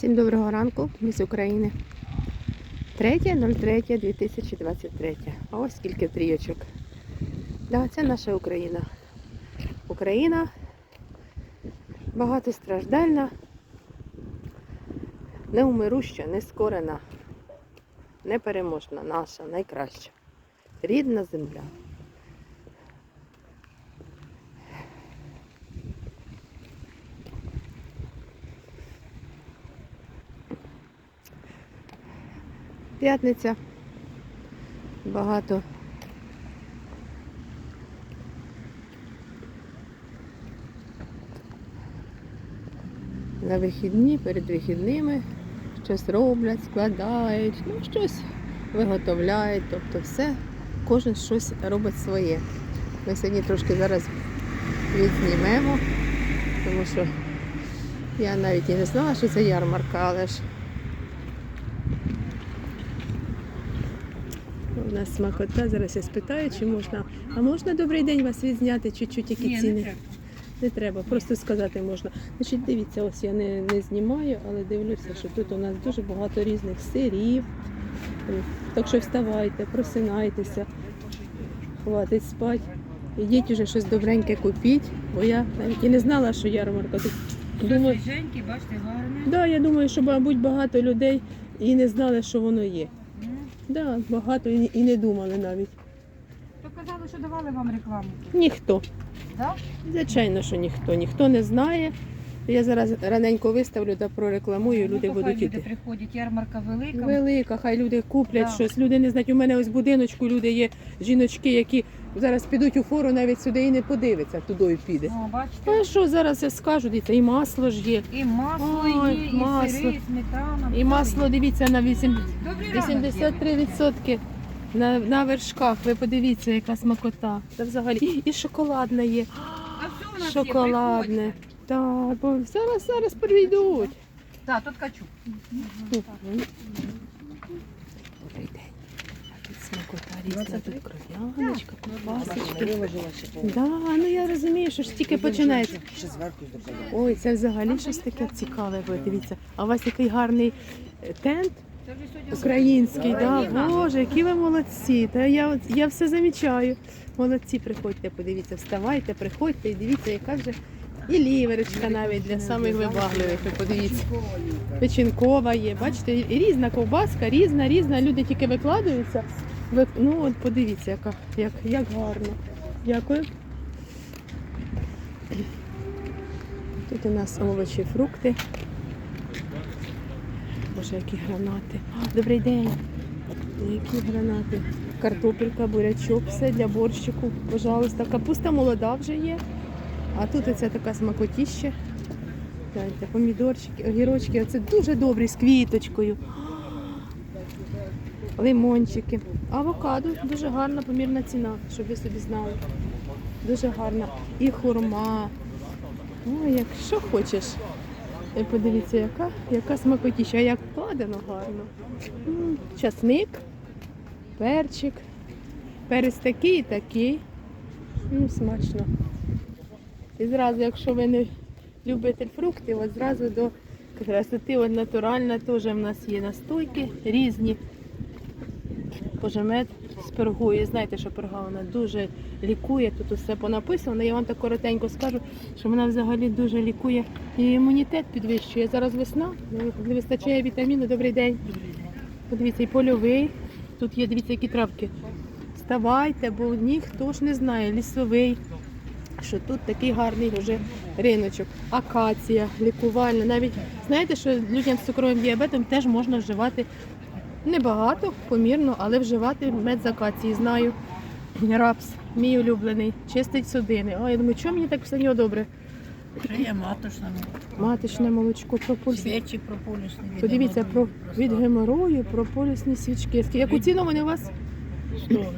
Всім доброго ранку, з України. 3.03.2023. А ось скільки трійочок. Да, це наша Україна. Україна багатостраждальна, неумируща, нескорена, непереможна, наша, найкраща. Рідна земля. П'ятниця. Багато. На вихідні, перед вихідними щось роблять, складають, ну щось виготовляють, тобто все, кожен щось робить своє. Ми сьогодні трошки зараз відзнімемо, тому що я навіть і не знала, що це ярмарка, але ж У нас смакота. Зараз я спитаю, чи можна. А можна добрий день вас відзняти чуть-чуть які ціни? не треба. Не треба, просто сказати можна. Значить, дивіться, ось я не, не знімаю, але дивлюся, що тут у нас дуже багато різних сирів. Так що вставайте, просинайтеся, хватить спати. Ідіть уже щось добреньке купіть, бо я навіть і не знала, що ярмарка. Тут думаю, бачите, гарний. да, я думаю, що, мабуть, багато людей і не знали, що воно є. Да, багато і, і не думали навіть. То казали, що давали вам рекламу. Ніхто. Да? Звичайно, що ніхто. Ніхто не знає. Я зараз раненько виставлю та прорекламую, люди ну, то хай будуть люди іти. приходять, ярмарка велика. Велика, хай люди куплять Да. щось. Люди не знають. У мене ось в будиночку люди є жіночки, які зараз підуть у фору, навіть сюди і не подивиться, туди піде. О, бачите, А що зараз я скажу? Дивіться, і масло ж є. і масло Ой, є, і масло. сири, і сметана. І масло, дивіться, на 8, Добрий ранок, 83% на, на вершках. Ви подивіться, яка смакота. Та взагалі. І шоколадна є. А все у нас є, Шоколадне. приходьте. Так, бо зараз зараз прийдуть. Так, тут качу. Добрий день. Тут смакота різна, тут кров'яночка, ковбасочки. Да, ну я розумію, що ж тільки починається. Ще зверху доказав. Ой, це взагалі щось таке цікаве. Ви дивіться. А у вас який гарний е, тент український, да? Боже, які ви молодці. Та я, я все замічаю. Молодці, приходьте, подивіться, вставайте, приходьте і дивіться, яка вже і ліверочка навіть для самих вибагливих. Ви подивіться. Печінкова є, бачите, і різна ковбаска, різна, різна. Люди тільки викладаються. Ви- Ну от подивіться, яка, як, як гарно. Дякую. Тут у нас овочі, фрукти. Боже, які гранати. О, добрий день. Які гранати. Картопелька, бурячок, все для борщику, пожалуйста. Капуста молода вже є. А тут оця така смакотіща. Гляньте, помідорчики, огірочки. Оце дуже добрі з квіточкою. Лимончики. Авокадо дуже гарна помірна ціна, щоб ви собі знали. Дуже гарна. І хурма. Ой, як що хочеш. І подивіться, яка, яка смакотіща, як кладено гарно. Часник, перчик. Перець такий і такий. М, смачно. І зразу, якщо ви не любитель фруктів, от зразу до красоти от натуральна теж в нас є настойки різні. Боже, мед з пергою. Знаєте, що перга вона дуже лікує. Тут усе понаписано. Я вам так коротенько скажу, що вона взагалі дуже лікує і імунітет підвищує. Зараз весна, не вистачає вітаміну. Добрий день. Подивіться, і польовий. Тут є, дивіться, які травки. Вставайте, бо ніхто ж не знає, лісовий. Що тут такий гарний вже риночок. Акація, лікувальна. Навіть знаєте, що людям з цукровим діабетом теж можна вживати небагато, помірно, але вживати мед з акації. Знаю. Рапс, мій улюблений, чистить судини. О, я думаю, чому мені так все нього добре? Є маточна, Маточне молочко, пропульсне. свічі прополісні. Подивіться про від геморою, прополісні свічки. Яку ціну вони у вас?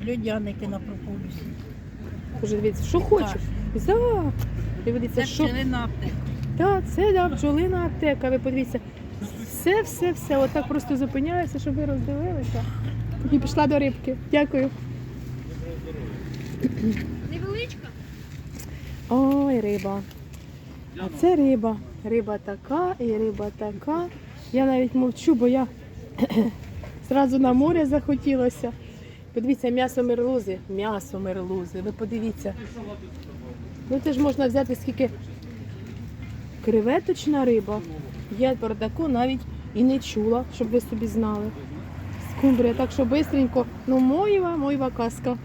Людяники на прополісі. Боже, дивіться, що хочеш. За. І дивіться, Це що пчелина аптека. Так, це да, бджолина аптека. Ви подивіться, все, все, все. Отак просто зупиняюся, щоб ви роздивилися. І пішла до рибки. Дякую. Невеличка. Ой, риба. А це риба. Риба така і риба така. Я навіть мовчу, бо я зразу на море захотілося. Подивіться, м'ясо мерлузи. М'ясо мерлузи. Ви подивіться. Ну це ж можна взяти скільки креветочна риба. Я таку навіть і не чула, щоб ви собі знали. Скумбрія, так що бистренько. Ну, моєва, моєва казка.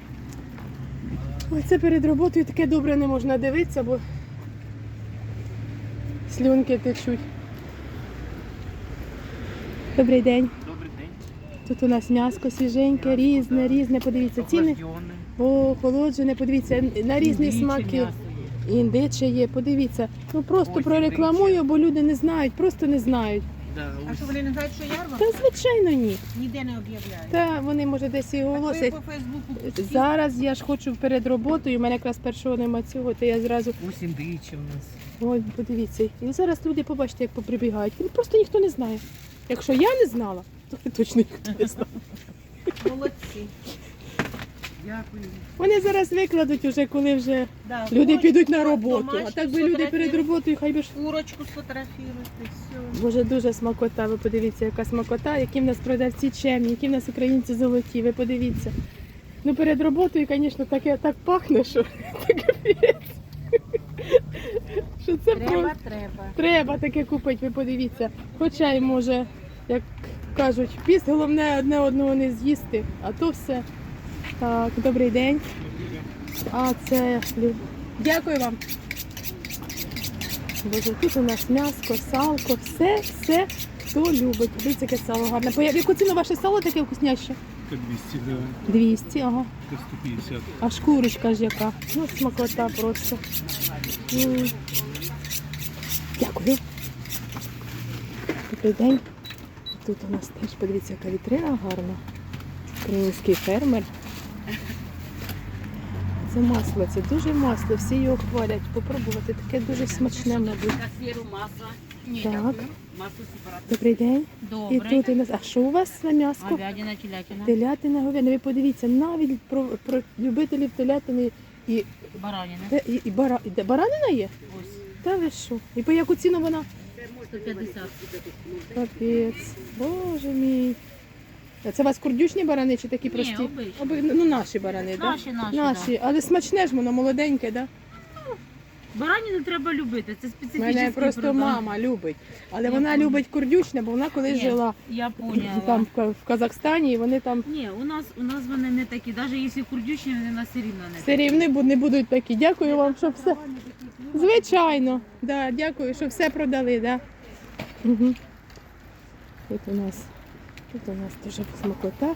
Ой, це перед роботою таке добре не можна дивитися, бо слюнки течуть. Добрий день. Тут у нас м'яско свіженьке, різне, різне. Подивіться, ціни. Охлажденне. О, подивіться, на різні смаки. Індиче є, подивіться. Ну просто прорекламую, бо люди не знають, просто не знають. А що вони не знають, що ярмарка? Та звичайно ні. Ніде не об'являють. Та вони може десь і оголосять. по Фейсбуку пустіть. Зараз я ж хочу перед роботою, у мене якраз першого нема цього, то я зразу. Ось індичі у нас. Ой, подивіться. І зараз люди побачите, як поприбігають. Ну, Просто ніхто не знає. Якщо я не знала, точно ніхто не знає. Молодці. Дякую. Вони зараз викладуть уже, коли вже Да, люди курочку, підуть на роботу. А домашню так би люди перед роботою хай би ж. Курочку сфотографіруйте, все. Боже, дуже смакота. Ви подивіться, яка смакота, які в нас продавці чемні, які в нас українці золоті. Ви подивіться. Ну перед роботою, звісно, таке так пахне, що капець. Що це просто. Треба, треба. Треба таке купити, ви подивіться. Хоча й може, як кажуть, піст головне одне одного не з'їсти, а то все. Так, добрий день. А це дякую вам. Боже, тут у нас м'яско, салко, все, все, хто любить. Дивіться, яке сало гарне. По яку ціну ваше сало таке вкусняще? 200 гривень, 200, ага. 150. А шкурочка ж яка. Ну, смакота просто. М. Дякую. Добрий день. Тут у нас теж, подивіться, яка вітрина гарна. Український фермер. Це масло, це дуже масло, всі його хвалять. Попробувати таке дуже смачне, мабуть. Так. Добрий день. І тут у нас. А що у вас на м'яско? Говядина, телятина. Телятина, говядина. Ви подивіться, навіть про, про любителів телятини і, Баранина. І, і, бара, і де баранина є? Ось. Та ви що? І по яку ціну вона? 150. Капець. Боже мій. А Це у вас курдючні барани чи такі Ні, прості? обичні. Оби- Ну, наші барани, так? Наші, наші, Наші. Але смачне ж воно, молоденьке, так? Баранину треба любити. Це Да? специфічний Мене просто продукт. мама любить. Але Я вона поняла. любить курдючне, бо вона колись Ні, жила Я поняла. там в Ка- в Казахстані, і вони там Ні, у нас, у нас вони не такі. Навіть якщо курдючні, вони у нас все рівно не все рівно бу- не будуть такі. Дякую вам, що все. Звичайно, да, дякую, що все продали, да. Угу. Тут у нас, тут у нас дуже смакота.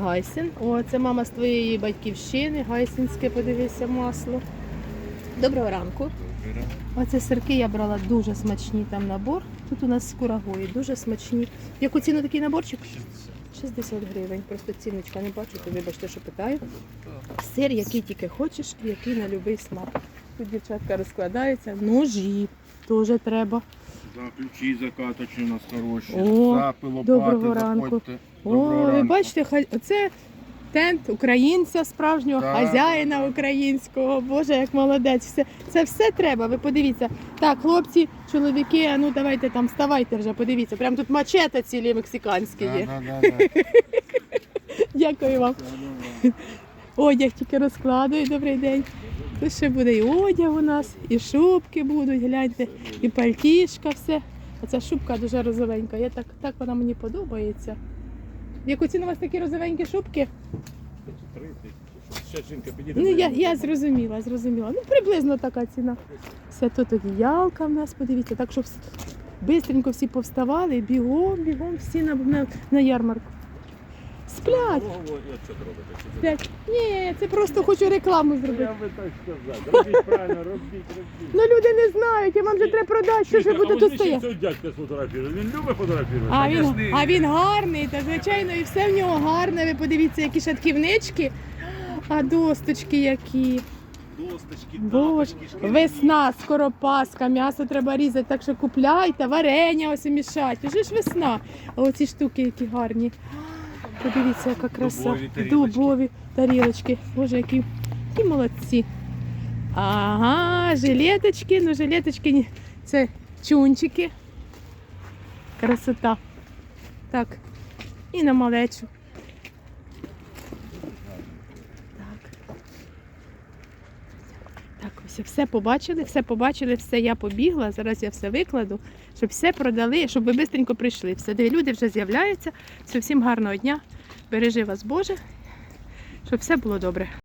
Гайсин. О, це мама з твоєї батьківщини. Гайсинське, подивися, масло. Доброго ранку. Оце сирки я брала дуже смачні там набор. Тут у нас з курагою, дуже смачні. Яку ціну такий наборчик? 60 гривень. Просто ціночка не бачу, то вибачте, що питаю. Сир, який тільки хочеш, і який на будь-який смак. Тут дівчатка розкладаються. Ножі теж треба. За ключі закаточні у нас хороші. О, Запи, лопати, доброго ранку. заходьте. О, Доброго ви ранку. бачите, хай- оце тент українця справжнього, Так. хазяїна українського. Боже, як молодець. Все, це все треба. Ви подивіться. Так, хлопці, чоловіки, а ну давайте там вставайте вже, подивіться. Прям тут мачете цілі мексиканські Да, є. да, да, да. Дякую вам. Одяг тільки розкладую, добрий день. Тут ще буде і одяг у нас, і шубки будуть, гляньте, і пальтішка, все. А ця шубка дуже розовенька. Я так, так вона мені подобається. Яку ціну у вас такі розовенькі шубки? Ще жінка підійде. Ну, я, я зрозуміла, зрозуміла. Ну, приблизно така ціна. Все тут одіялка в нас, подивіться, так що бистренько всі повставали, бігом, бігом всі на, на, на ярмарку. Сплять. Сплять. Ні, це просто хочу рекламу зробити. Я би так сказав. Робіть правильно, робіть, робіть. Ну люди не знають, і вам же треба продати, що ж ви будете тут стояти. Дядька сфотографувати. Він любить фотографувати. А він, а він гарний, та звичайно, і все в нього гарне. Ви подивіться, які шатківнички, а досточки які. Досточки, Боже, тапочки, весна, скоро Пасха, м'ясо треба різати, так що купляйте, варення ось і мішати. Уже ж весна. А оці штуки, які гарні. Подивіться, яка краса. Дубові тарілочки. Дубові тарілочки. Боже, які, які молодці. Ага, жилеточки, ну жилеточки це чунчики. Красота. Так. І на малечу. Так. Так, ось все побачили, все побачили, все я побігла. Зараз я все викладу, щоб все продали, щоб ви швидко прийшли. Все, де люди вже з'являються. Все, всім гарного дня. Бережи вас Боже, щоб все було добре.